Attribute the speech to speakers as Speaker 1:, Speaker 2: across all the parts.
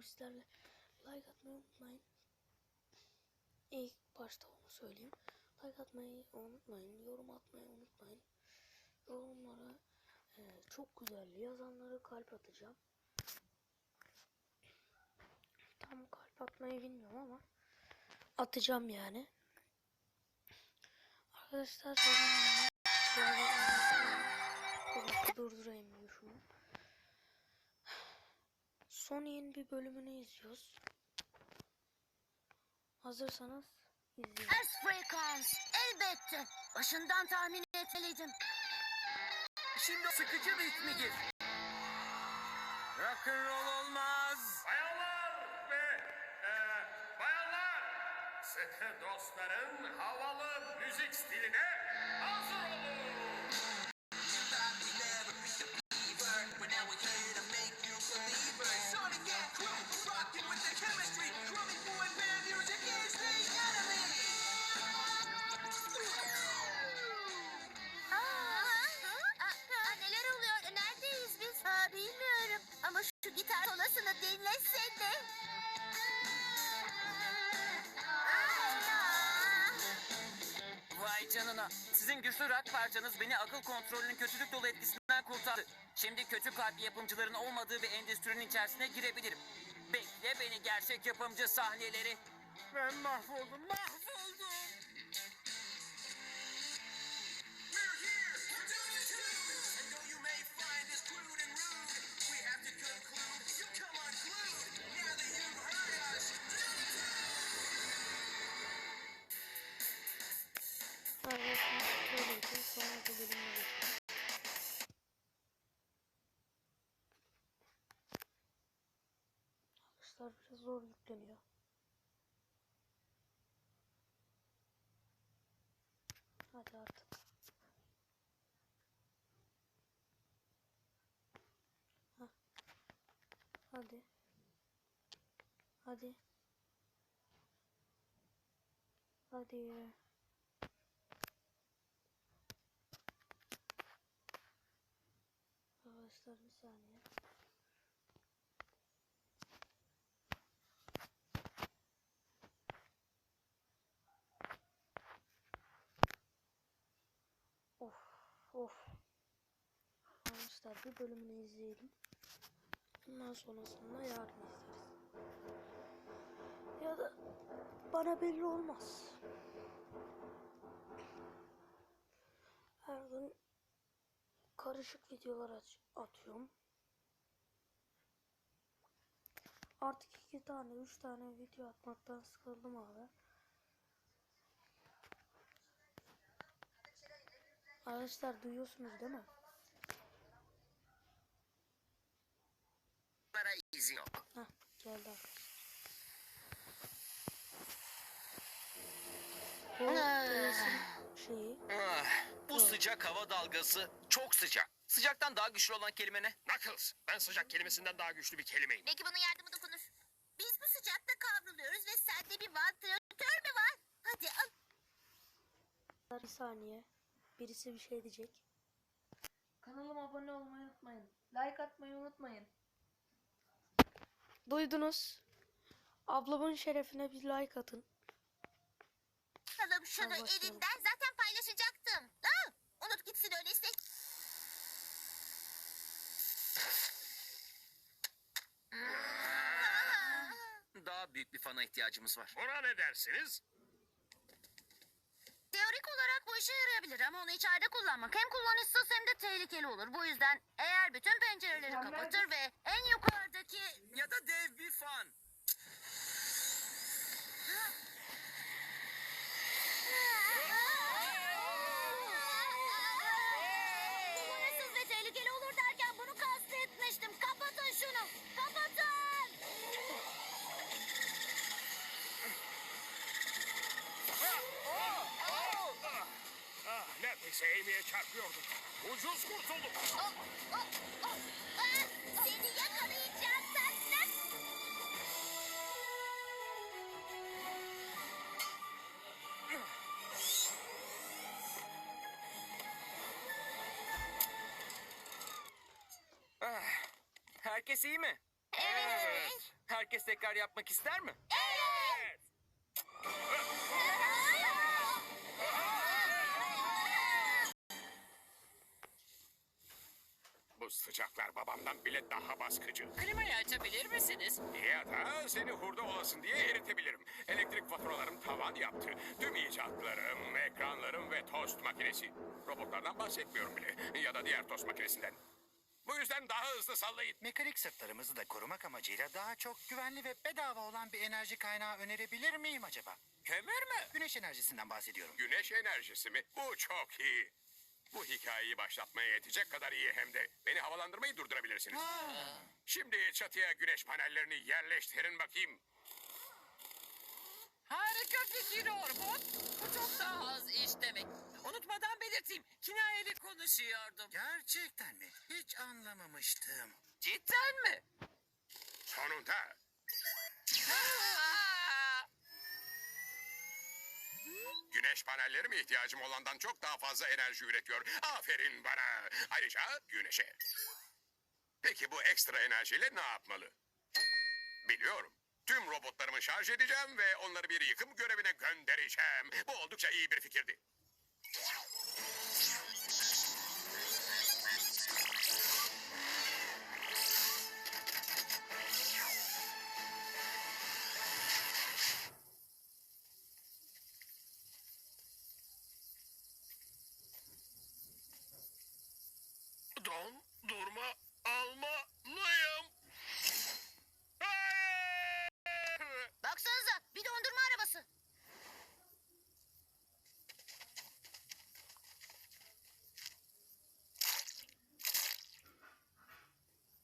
Speaker 1: olur sizlerle. Like atmayı unutmayın. İlk başta onu söyleyeyim. Like atmayı unutmayın. Yorum atmayı unutmayın. Yorumlara e, çok güzel yazanlara kalp atacağım. Tam kalp atmayı bilmiyorum ama atacağım yani. Arkadaşlar dakika durdurayım şunu. Sony'in bir bölümünü izliyoruz. Hazırsanız izleyin.
Speaker 2: Ters frekans. Elbette. Başından tahmin etmeliydim.
Speaker 3: Şimdi sıkıcı ritmi gir. Rock'n'roll olmaz.
Speaker 4: Bayanlar ve e, bayanlar, sıkı dostların havalı müzik stiline
Speaker 3: canına. Sizin güçlü rock parçanız beni akıl kontrolünün kötülük dolu etkisinden kurtardı. Şimdi kötü kalpli yapımcıların olmadığı bir endüstrinin içerisine girebilirim. Bekle beni gerçek yapımcı sahneleri. Ben mahvoldum, mahvoldum.
Speaker 1: Arkadaşlar biraz zor yükleniyor. Hadi artık. Hah. Hadi. Hadi. Hadi. Arkadaşlar bir saniye. Bir bölümünü izleyelim. Ondan sonrasında yarın izleriz. Ya da bana belli olmaz. Her gün karışık videolar atıyorum. Artık iki tane, üç tane video atmaktan sıkıldım abi. Arkadaşlar duyuyorsunuz değil mi?
Speaker 3: İzin yok.
Speaker 1: Heh, geldi şeyi.
Speaker 5: Ah, bu sıcak hava dalgası çok sıcak. Sıcaktan daha güçlü olan kelime ne?
Speaker 4: Knuckles, ben sıcak kelimesinden daha güçlü bir kelimeyim.
Speaker 2: Belki bunun yardımı dokunur. Biz bu sıcakta kavruluyoruz ve sende bir vantilatör mü var? Hadi al.
Speaker 1: Bir saniye. Birisi bir şey diyecek. Kanalıma abone olmayı unutmayın. Like atmayı unutmayın. Duydunuz. Ablamın şerefine bir like atın.
Speaker 2: Alalım şunu
Speaker 1: Al başlayalım.
Speaker 2: elinden zaten paylaşacaktım. Ha, unut gitsin öyleyse.
Speaker 5: Daha büyük bir fana ihtiyacımız var.
Speaker 4: Buna ne dersiniz?
Speaker 2: Teorik olarak bu işe yarayabilir ama onu içeride kullanmak hem kullanışsız hem de tehlikeli olur. Bu yüzden eğer bütün pencereleri kapatır ve en yukarıdaki...
Speaker 5: Ya da dev bir fan.
Speaker 2: Kullanışsız ve tehlikeli olur derken bunu kastetmiştim. Kapatın şunu. Kapatın.
Speaker 4: Ah, neredeyse çarpıyordum. Ucuz kurtuldum.
Speaker 2: Oh, oh, oh. Ah, Seni yakalayacağım tatlım.
Speaker 5: Ah, herkes iyi mi?
Speaker 2: Evet.
Speaker 5: Her
Speaker 3: herkes tekrar yapmak ister mi?
Speaker 4: Bu sıcaklar babamdan bile daha baskıcı.
Speaker 3: Klimayı açabilir misiniz?
Speaker 4: Ya da seni hurda olasın diye eritebilirim. Elektrik faturalarım tavan yaptı. Tüm icatlarım, ekranlarım ve tost makinesi. Robotlardan bahsetmiyorum bile. Ya da diğer tost makinesinden. Bu yüzden daha hızlı sallayın.
Speaker 6: Mekanik sırtlarımızı da korumak amacıyla daha çok güvenli ve bedava olan bir enerji kaynağı önerebilir miyim acaba?
Speaker 3: Kömür mü?
Speaker 6: Güneş enerjisinden bahsediyorum.
Speaker 4: Güneş enerjisi mi? Bu çok iyi. Bu hikayeyi başlatmaya yetecek kadar iyi hem de. Beni havalandırmayı durdurabilirsiniz. Şimdi çatıya güneş panellerini yerleştirin bakayım.
Speaker 3: Harika fikir Orbot. Bu çok daha az iş demek. Unutmadan belirteyim. Kinayeli konuşuyordum.
Speaker 6: Gerçekten mi? Hiç anlamamıştım.
Speaker 3: Cidden mi?
Speaker 4: Sonunda
Speaker 3: Aa!
Speaker 4: Güneş panelleri mi ihtiyacım olandan çok daha fazla enerji üretiyor. Aferin bana. Ayrıca güneşe. Peki bu ekstra enerjiyle ne yapmalı? Biliyorum. Tüm robotlarımı şarj edeceğim ve onları bir yıkım görevine göndereceğim. Bu oldukça iyi bir fikirdi.
Speaker 2: Baksanıza bir dondurma arabası.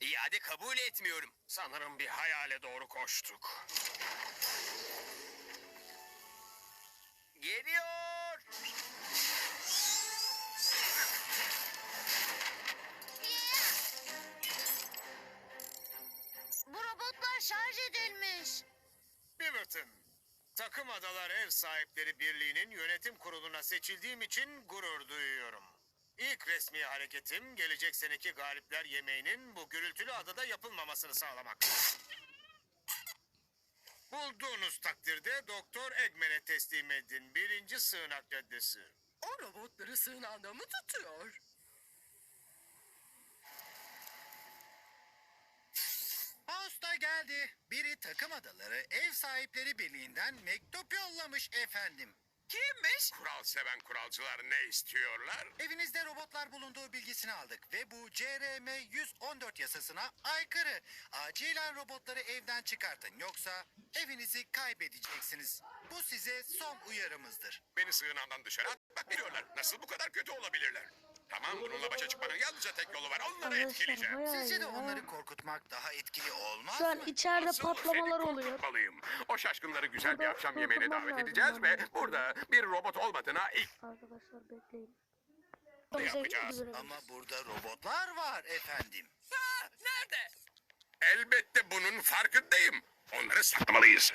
Speaker 5: İade kabul etmiyorum.
Speaker 4: Sanırım bir hayale doğru koştuk.
Speaker 5: Geliyor.
Speaker 2: Bu robotlar şarj edilmiş.
Speaker 7: Beaverton, Takım Adalar Ev Sahipleri Birliği'nin yönetim kuruluna seçildiğim için gurur duyuyorum. İlk resmi hareketim gelecek seneki galipler yemeğinin bu gürültülü adada yapılmamasını sağlamak. Bulduğunuz takdirde Doktor Eggman'e teslim edin. Birinci sığınak caddesi.
Speaker 3: O robotları sığınağında mı tutuyor?
Speaker 6: Posta geldi. Biri takım adaları ev sahipleri birliğinden mektup yollamış efendim.
Speaker 3: Kimmiş?
Speaker 4: Kural seven kuralcılar ne istiyorlar?
Speaker 6: Evinizde robotlar bulunduğu bilgisini aldık ve bu CRM 114 yasasına aykırı. Acilen robotları evden çıkartın yoksa evinizi kaybedeceksiniz. Bu size son uyarımızdır.
Speaker 4: Beni sığınağından dışarı atmak diyorlar. Nasıl bu kadar? Bununla başa çıkmanın yalnızca tek yolu var. Onları
Speaker 1: Arkadaşlar
Speaker 4: etkileyeceğim.
Speaker 6: Sizce de onları korkutmak daha etkili olmaz
Speaker 1: Şu an
Speaker 6: mı?
Speaker 1: içeride
Speaker 4: Asıl
Speaker 1: patlamalar
Speaker 4: seni
Speaker 1: oluyor.
Speaker 4: korkutmalıyım. O şaşkınları güzel bir
Speaker 1: Burada
Speaker 4: akşam yemeğine
Speaker 1: korkutmam
Speaker 4: davet
Speaker 1: lazım
Speaker 4: edeceğiz ve
Speaker 1: bence.
Speaker 4: burada bir robot olmadığına ilk
Speaker 1: Arkadaşlar bekleyin.
Speaker 4: Ne yapacağız?
Speaker 6: Ama burada robotlar var efendim.
Speaker 3: Ha, nerede?
Speaker 4: elbette bunun farkındayım. Onları saklamalıyız.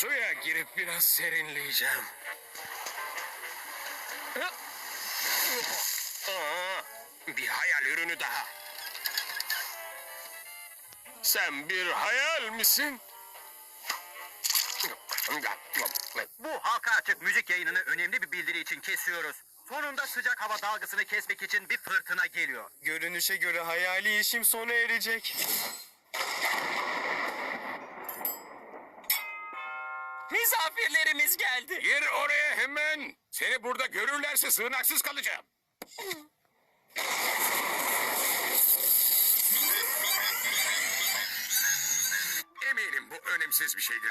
Speaker 4: Suya girip biraz serinleyeceğim. Aa, bir hayal ürünü daha. Sen bir hayal misin?
Speaker 5: Bu halka açık müzik yayınını önemli bir bildiri için kesiyoruz. Sonunda sıcak hava dalgasını kesmek için bir fırtına geliyor.
Speaker 8: Görünüşe göre hayali işim sona erecek.
Speaker 3: Misafirlerimiz geldi.
Speaker 4: Gir oraya hemen. Seni burada görürlerse sığınaksız kalacağım. Eminim bu önemsiz bir şeydir.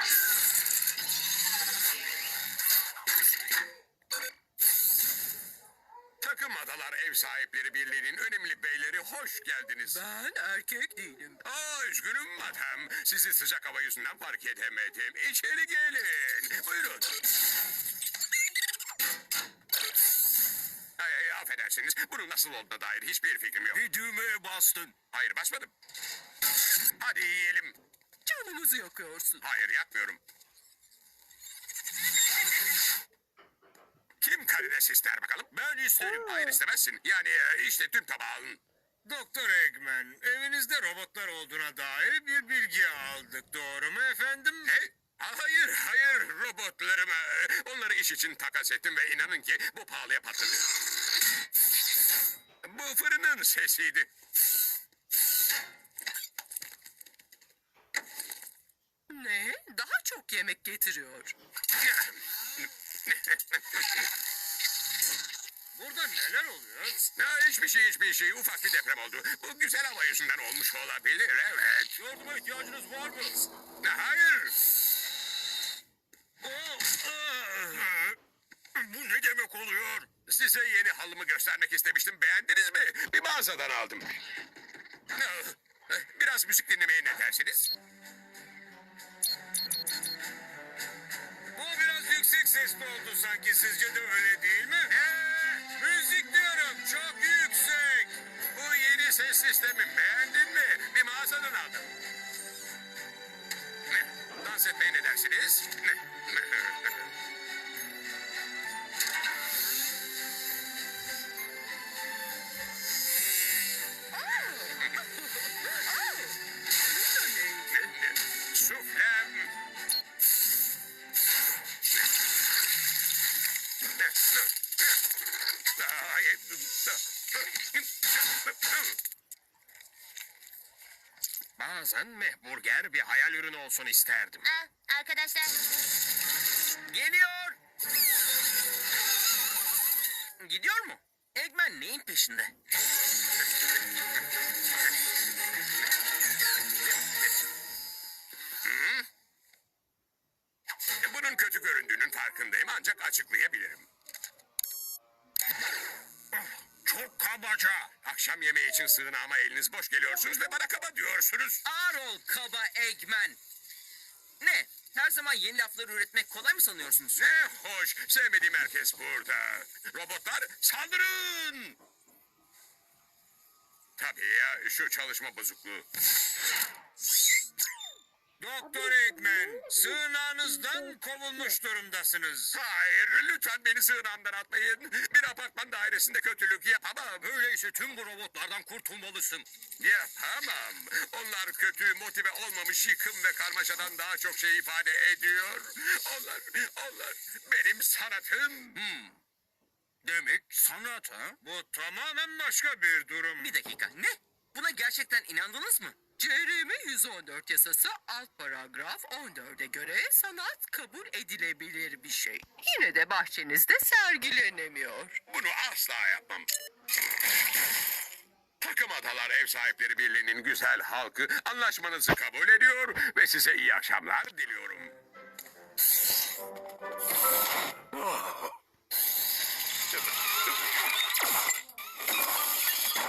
Speaker 4: Ev Sahipleri Birliği'nin önemli beyleri hoş geldiniz.
Speaker 3: Ben erkek değilim.
Speaker 4: Aa üzgünüm madem. Sizi sıcak hava yüzünden fark edemedim. İçeri gelin. Buyurun. Ay, ay, affedersiniz. Bunun nasıl olduğuna dair hiçbir fikrim yok.
Speaker 5: Bir düğmeye bastın.
Speaker 4: Hayır basmadım. Hadi yiyelim.
Speaker 5: Canımızı yakıyorsun.
Speaker 4: Hayır yakmıyorum. Kim karides ister bakalım?
Speaker 5: Ben isterim.
Speaker 4: Hayır istemezsin. Yani e, işte tüm tabağın.
Speaker 7: Doktor Eggman, evinizde robotlar olduğuna dair bir bilgi aldık. Doğru mu efendim?
Speaker 4: Ne? Hayır, hayır robotlarımı. Onları iş için takas ettim ve inanın ki bu pahalıya patladı. Bu fırının sesiydi.
Speaker 5: Ne? Daha çok yemek getiriyor.
Speaker 7: Burada neler oluyor?
Speaker 4: Ha, hiçbir şey, hiçbir şey. Ufak bir deprem oldu. Bu güzel hava yüzünden olmuş olabilir, evet.
Speaker 7: Yardıma ihtiyacınız var mı?
Speaker 4: Hayır.
Speaker 7: Oh, ah! Bu ne demek oluyor?
Speaker 4: Size yeni halımı göstermek istemiştim. Beğendiniz mi? Bir mağazadan aldım. Biraz müzik dinlemeye ne dersiniz?
Speaker 7: Sanki. Sizce de öyle değil mi? Müzik diyorum. Çok yüksek.
Speaker 4: Bu yeni ses sistemim beğendin mi? Bir mağazadan aldım. Dans etmeye ne dersiniz? Suflem.
Speaker 7: mehburger bir hayal ürünü olsun isterdim.
Speaker 2: Ah, arkadaşlar.
Speaker 3: Geliyor. Gidiyor mu? Eggman neyin peşinde?
Speaker 4: Bunun kötü göründüğünün farkındayım ancak açıklayabilirim. İçin sığınağıma eliniz boş geliyorsunuz ve bana kaba diyorsunuz.
Speaker 3: Ağır ol kaba Eggman. Ne? Her zaman yeni laflar üretmek kolay mı sanıyorsunuz?
Speaker 4: Ne hoş. Sevmediğim herkes burada. Robotlar saldırın. Tabii ya şu çalışma bozukluğu.
Speaker 7: Doktor Eggman, sığınağınızdan kovulmuş durumdasınız.
Speaker 4: Hayır lütfen beni sığınağımdan atmayın. Apartman dairesinde kötülük yapamam.
Speaker 5: Öyleyse tüm bu robotlardan kurtulmalısın.
Speaker 4: Yapamam. Onlar kötü, motive olmamış yıkım ve karmaşadan daha çok şey ifade ediyor. Onlar, onlar benim sanatım.
Speaker 5: Demek sanat ha?
Speaker 7: Bu tamamen başka bir durum.
Speaker 3: Bir dakika. Ne? Buna gerçekten inandınız mı?
Speaker 9: CRM 114 yasası alt paragraf 14'e göre sanat kabul edilebilir bir şey. Yine de bahçenizde sergilenemiyor.
Speaker 4: Bunu asla yapmam. Takım Adalar Ev Sahipleri Birliği'nin güzel halkı anlaşmanızı kabul ediyor ve size iyi akşamlar diliyorum.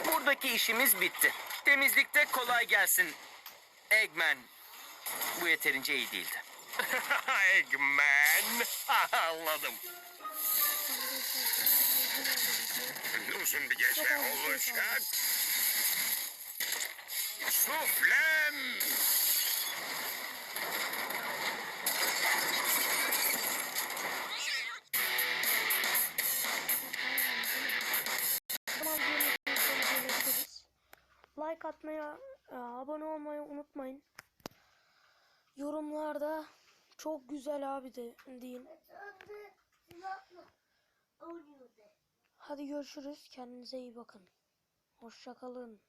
Speaker 3: Buradaki işimiz bitti. Temizlikte kolay gelsin. Eggman. Bu yeterince iyi değildi.
Speaker 4: Eggman. Anladım. Uzun bir gece olacak. Suflem.
Speaker 1: Like atmayı, e, abone olmayı unutmayın. Yorumlarda çok güzel abi de deyin. Hadi görüşürüz. Kendinize iyi bakın. Hoşça kalın.